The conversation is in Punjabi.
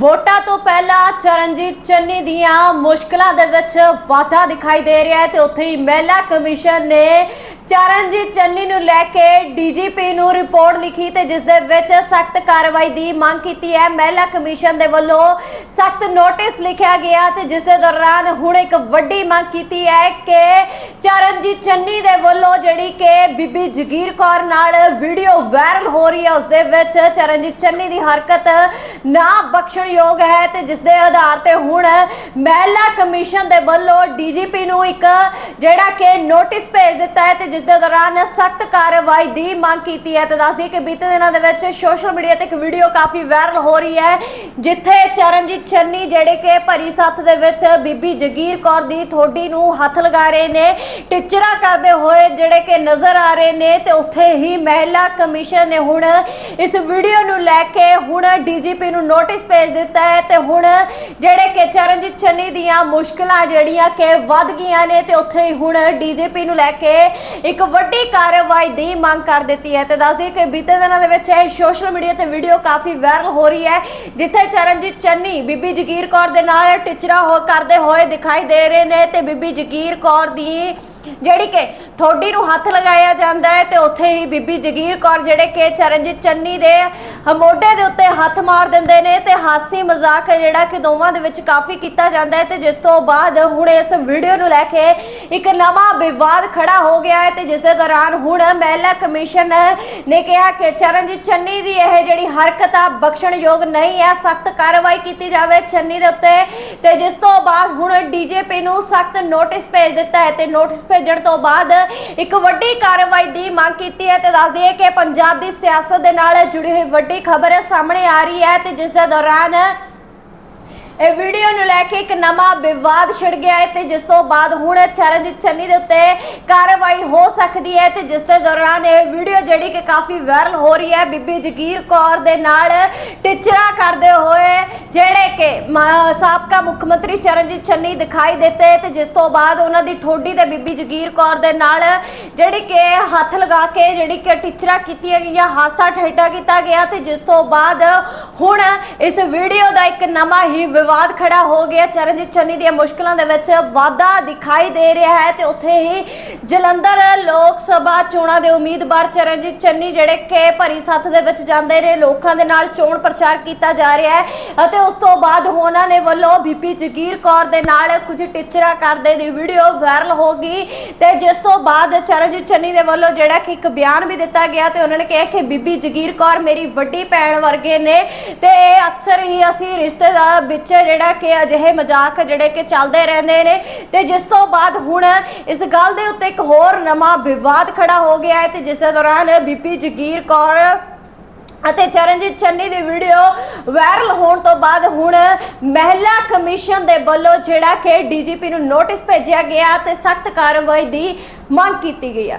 ਵੋਟਾਂ ਤੋਂ ਪਹਿਲਾਂ ਚਰਨਜੀਤ ਚੰਨੀ ਦੀਆਂ ਮੁਸ਼ਕਲਾਂ ਦੇ ਵਿੱਚ ਵਾਧਾ ਦਿਖਾਈ ਦੇ ਰਿਹਾ ਹੈ ਤੇ ਉੱਥੇ ਹੀ ਮਹਿਲਾ ਕਮਿਸ਼ਨ ਨੇ ਚਰਨਜੀਤ ਚੰਨੀ ਨੂੰ ਲੈ ਕੇ ਡੀਜੀਪੀ ਨੂੰ ਰਿਪੋਰਟ ਲਿਖੀ ਤੇ ਜਿਸ ਦੇ ਵਿੱਚ ਸਖਤ ਕਾਰਵਾਈ ਦੀ ਮੰਗ ਕੀਤੀ ਹੈ। ਮਹਿਲਾ ਕਮਿਸ਼ਨ ਦੇ ਵੱਲੋਂ ਸਖਤ ਨੋਟਿਸ ਲਿਖਿਆ ਗਿਆ ਤੇ ਜਿਸ ਦੇ ਦੌਰਾਨ ਹੁਣ ਇੱਕ ਵੱਡੀ ਮੰਗ ਕੀਤੀ ਹੈ ਕਿ ਚਰਨਜੀਤ ਚੰਨੀ ਦੇ ਵੱਲੋਂ ਜਿਹੜੀ ਕਿ ਬੀਬੀ ਜਗੀਰ ਕੌਰ ਨਾਲ ਵੀਡੀਓ ਵਾਇਰਲ ਹੋ ਰਹੀ ਹੈ, ਉਸ ਦੇ ਵਿੱਚ ਚਰਨਜੀਤ ਚੰਨੀ ਦੀ ਹਰਕਤ ਨਾ ਬਖਸ਼ਣਯੋਗ ਹੈ ਤੇ ਜਿਸ ਦੇ ਆਧਾਰ ਤੇ ਹੁਣ ਮਹਿਲਾ ਕਮਿਸ਼ਨ ਦੇ ਵੱਲੋਂ ਡੀਜੀਪੀ ਨੂੰ ਇੱਕ ਜਿਹੜਾ ਕਿ ਨੋਟਿਸ ਭੇਜ ਦਿੱਤਾ ਹੈ ਤੇ ਜਿਸ ਦੇ ਦੌਰਾਨ ਸਖਤ ਕਾਰਵਾਈ ਦੀ ਮੰਗ ਕੀਤੀ ਹੈ। ਤੇ ਦੱਸਦੀ ਕਿ ਬੀਤੇ ਦਿਨਾਂ ਦੇ ਵਿੱਚ ਸੋਸ਼ਲ ਮੀਡੀਆ ਤੇ ਇੱਕ ਵੀਡੀਓ ਕਾਫੀ ਵਾਇਰਲ ਹੋ ਰਹੀ ਹੈ, ਜਿੱਥੇ ਚਰਨਜੀਤ ਚੰਨੀ ਜਿਹੜੇ ਕਿ ਭਰੀ ਸੱਥ ਦੇ ਵਿੱਚ ਬੀਬੀ ਜਗੀਰ ਕੌਰ ਦੀ ਥੋੜੀ ਨੂੰ ਹੱਥ ਲਗਾ ਰਹੇ ਨੇ, ਟਿਚਰਾ ਕਰਦੇ ਹੋਏ ਜਿਹੜੇ ਕਿ ਨਜ਼ਰ ਆ ਰਹੇ ਨੇ ਤੇ ਉੱਥੇ ਹੀ ਮਹਿਲਾ ਕਮਿਸ਼ਨ ਨੇ ਹੁਣ ਇਸ ਵੀਡੀਓ ਨੂੰ ਲੈ ਕੇ ਹੁਣ ਡੀਜੀਪੀ ਨੂੰ ਨੋਟਿਸ ਭੇਜ ਦਿੱਤਾ ਹੈ ਤੇ ਹੁਣ ਜਿਹੜੇ ਕਿ ਚਰਨਜੀਤ ਚੰਨੀ ਦੀਆਂ ਮੁਸ਼ਕਲਾਂ ਜਿਹੜੀਆਂ ਕਿ ਵੱਧ ਗਈਆਂ ਨੇ ਤੇ ਉੱਥੇ ਹੀ ਹੁਣ ਡੀਜੀਪੀ ਨੂੰ ਲੈ ਕੇ ਇੱਕ ਵੱਡੀ ਕਾਰਵਾਈ ਦੀ ਮੰਗ ਕਰ ਦਿੱਤੀ ਹੈ ਤੇ ਦੱਸਦੀ ਕਿ ਬੀਤੇ ਦਿਨਾਂ ਦੇ ਵਿੱਚ ਇਹ ਸੋਸ਼ਲ ਮੀਡੀਆ ਤੇ ਵੀਡੀਓ ਕਾਫੀ ਵਾਇਰਲ ਹੋ ਰਹੀ ਹੈ, ਜਿੱਥੇ ਚਰਨਜੀਤ ਚੰਨੀ, ਬੀਬੀ ਜਗੀਰ ਕੌਰ ਦੇ ਨਾਲ ਟਿਚਰਾ ਹੋ ਕਰਦੇ ਹੋਏ ਦਿਖਾਈ ਦੇ ਰਹੇ ਨੇ ਤੇ ਬੀਬੀ ਜਗੀਰ ਕੌਰ ਦੀ ਜਿਹੜੀ ਕਿ ਥੋੜੀ ਨੂੰ ਹੱਥ ਲਗਾਇਆ ਜਾਂਦਾ ਹੈ ਤੇ ਉੱਥੇ ਹੀ ਬੀਬੀ ਜਗੀਰ ਕੌਰ ਜਿਹੜੇ ਕਿ ਚਰਨਜੀਤ ਚੰਨੀ ਦੇ ਮੋਢੇ ਦੇ ਉੱਤੇ ਹੱਥ ਮਾਰ ਦਿੰਦੇ ਨੇ ਤੇ ਹਾਸੀ ਮਜ਼ਾਕ ਜਿਹੜਾ ਕਿ ਦੋਵਾਂ ਦੇ ਵਿੱਚ ਕਾਫੀ ਕੀਤਾ ਜਾਂਦਾ ਹੈ ਤੇ ਜਿਸ ਤੋਂ ਬਾਅਦ ਹੁਣ ਇਸ ਵੀਡੀਓ ਨੂੰ ਲੈ ਕੇ ਇੱਕ ਨਵਾਂ ਵਿਵਾਦ ਖੜਾ ਹੋ ਗਿਆ ਹੈ ਤੇ ਜਿਸ ਦੇ ਦੌਰਾਨ ਹੁਣ ਮਹਿਲਾ ਕਮਿਸ਼ਨ ਨੇ ਕਿਹਾ ਕਿ ਚਰਨਜੀਤ ਚੰਨੀ ਦੀ ਇਹ ਜਿਹੜੀ ਹਰਕਤ ਆ, ਬਖਸ਼ਣਯੋਗ ਨਹੀਂ ਹੈ ਸਖਤ ਕਾਰਵਾਈ ਕੀਤੀ ਜਾਵੇ ਚੰਨੀ ਦੇ ਉੱਤੇ। ਤੇ ਜਿਸ ਤੋਂ ਬਾਅਦ ਹੁਣ ਡੀਜੀਪੀ ਨੂੰ ਸਖਤ ਨੋਟਿਸ ਭੇਜ ਦਿੱਤਾ ਹੈ ਤੇ ਨੋਟਿਸ ਭੇਜਣ ਤੋਂ ਬਾਅਦ ਇੱਕ ਵੱਡੀ ਕਾਰਵਾਈ ਦੀ ਮੰਗ ਕੀਤੀ ਹੈ ਤੇ ਦੱਸ ਦਈਏ ਕਿ ਪੰਜਾਬ ਦੀ ਸਿਆਸਤ ਦੇ ਨਾਲ ਜੁੜੀ ਹੋਈ ਵੱਡੀ ਖਬਰ ਸਾਹਮਣੇ ਆ ਰਹੀ ਹੈ ਤੇ ਜਿਸ ਦੇ ਦੌਰਾਨ ਇਹ ਵੀਡੀਓ ਨੂੰ ਲੈ ਕੇ ਇੱਕ ਨਵਾਂ ਵਿਵਾਦ ਛਿੜ ਗਿਆ ਹੈ ਤੇ ਜਿਸ ਤੋਂ ਬਾਅਦ ਹੁਣ ਚਰਨਜੀਤ ਚੰਨੀ ਦੇ ਉੱਤੇ ਕਾਰਵਾਈ ਹੋ ਸਕਦੀ ਹੈ ਤੇ ਜਿਸ ਦੇ ਦੌਰਾਨ ਇਹ ਵੀਡੀਓ ਜਿਹੜੀ ਕਿ ਕਾਫੀ ਵਾਇਰਲ ਹੋ ਰਹੀ ਹੈ, ਬੀਬੀ ਜਗੀਰ ਕੌਰ ਦੇ ਨਾਲ ਟਿਚਰਾ ਕਰਦੇ ਹੋਏ, ਜਿਹੜੇ ਕਿ ਮ- ਸਾਬਕਾ ਮੁੱਖ ਮੰਤਰੀ ਚਰਨਜੀਤ ਚੰਨੀ ਦਿਖਾਈ ਦਿੱਤੇ ਤੇ ਜਿਸ ਤੋਂ ਬਾਅਦ ਉਹਨਾਂ ਦੀ ਠੋਡੀ ਤੇ ਬੀਬੀ ਜਗੀਰ ਕੌਰ ਦੇ ਨਾਲ ਜਿਹੜੀ ਕਿ ਹੱਥ ਲਗਾ ਕੇ ਜਿਹੜੀ ਕਿ ਟਿਚਰਾ ਕੀਤੀਆਂ ਗਈਆਂ, ਹਾਸਾ ਠੇਡਾ ਕੀਤਾ ਗਿਆ ਤੇ ਜਿਸ ਤੋਂ ਬਾਅਦ ਹੁਣ ਇਸ ਵੀਡੀਓ ਦਾ ਇੱਕ ਨਵਾਂ ਹੀ ਵਿਵਾਦ ਖੜਾ ਹੋ ਗਿਆ। ਚਰਨਜੀਤ ਚੰਨੀ ਦੀਆਂ ਮੁਸ਼ਕਲਾਂ ਦੇ ਵਿੱਚ ਵਾਧਾ ਦਿਖਾਈ ਦੇ ਰਿਹਾ ਹੈ ਤੇ ਉੱਥੇ ਹੀ ਜਲੰਧਰ ਲੋਕ ਸਭਾ ਚੋਣਾਂ ਦੇ ਉਮੀਦਵਾਰ ਚਰਨਜੀਤ ਚੰਨੀ ਜਿਹੜੇ ਕਿ ਭਰੀ ਸੱਥ ਦੇ ਵਿੱਚ ਜਾਂਦੇ ਨੇ, ਲੋਕਾਂ ਦੇ ਨਾਲ ਚੋਣ ਪ੍ਰਚਾਰ ਕੀਤਾ ਜਾ ਰਿਹਾ ਹੈ ਅਤੇ ਉਸ ਤੋਂ ਬਾਅਦ ਉਹਨਾਂ ਨੇ ਵੱਲੋਂ ਬੀਬੀ ਜਗੀਰ ਕੌਰ ਦੇ ਨਾਲ ਕੁਝ ਟਿਚਰਾ ਕਰਦੇ ਦੀ ਵੀਡੀਓ ਵਾਇਰਲ ਹੋ ਗਈ ਤੇ ਜਿਸ ਤੋਂ ਬਾਅਦ ਚਰਨਜੀਤ ਚੰਨੀ ਦੇ ਵੱਲੋਂ ਜਿਹੜਾ ਕਿ ਇੱਕ ਬਿਆਨ ਵੀ ਦਿੱਤਾ ਗਿਆ ਤੇ ਉਹਨਾਂ ਨੇ ਕਿਹਾ ਕਿ ਬੀਬੀ ਜਗੀਰ ਕੌਰ ਮੇਰੀ ਵੱਡੀ ਭੈਣ ਵਰਗੇ ਨੇ ਤੇ ਇਹ ਅਕਸਰ ਹੀ ਅਸੀਂ ਰਿਸ਼ਤੇਦਾਰ ਵਿੱਚ ਜਿਹੜਾ ਕਿ ਅਜਿਹੇ ਮਜ਼ਾਕ ਜਿਹੜੇ ਕਿ ਚੱਲਦੇ ਰਹਿੰਦੇ ਨੇ। ਤੇ ਜਿਸ ਤੋਂ ਬਾਅਦ ਹੁਣ ਇਸ ਗੱਲ ਦੇ ਉੱਤੇ ਇੱਕ ਹੋਰ ਨਵਾਂ ਵਿਵਾਦ ਖੜਾ ਹੋ ਗਿਆ ਹੈ ਤੇ ਜਿਸ ਦੇ ਦੌਰਾਨ ਬੀਬੀ ਜਗੀਰ ਕੌਰ ਅਤੇ ਚਰਨਜੀਤ ਚੰਨੀ ਦੀ ਵੀਡੀਓ ਵਾਇਰਲ ਹੋਣ ਤੋਂ ਬਾਅਦ ਹੁਣ ਮਹਿਲਾ ਕਮਿਸ਼ਨ ਦੇ ਵੱਲੋਂ ਜਿਹੜਾ ਕਿ ਡੀਜੀਪੀ ਨੂੰ ਨੋਟਿਸ ਭੇਜਿਆ ਗਿਆ ਤੇ ਸਖਤ ਕਾਰਵਾਈ ਦੀ ਮੰਗ ਕੀਤੀ ਗਈ ਹੈ।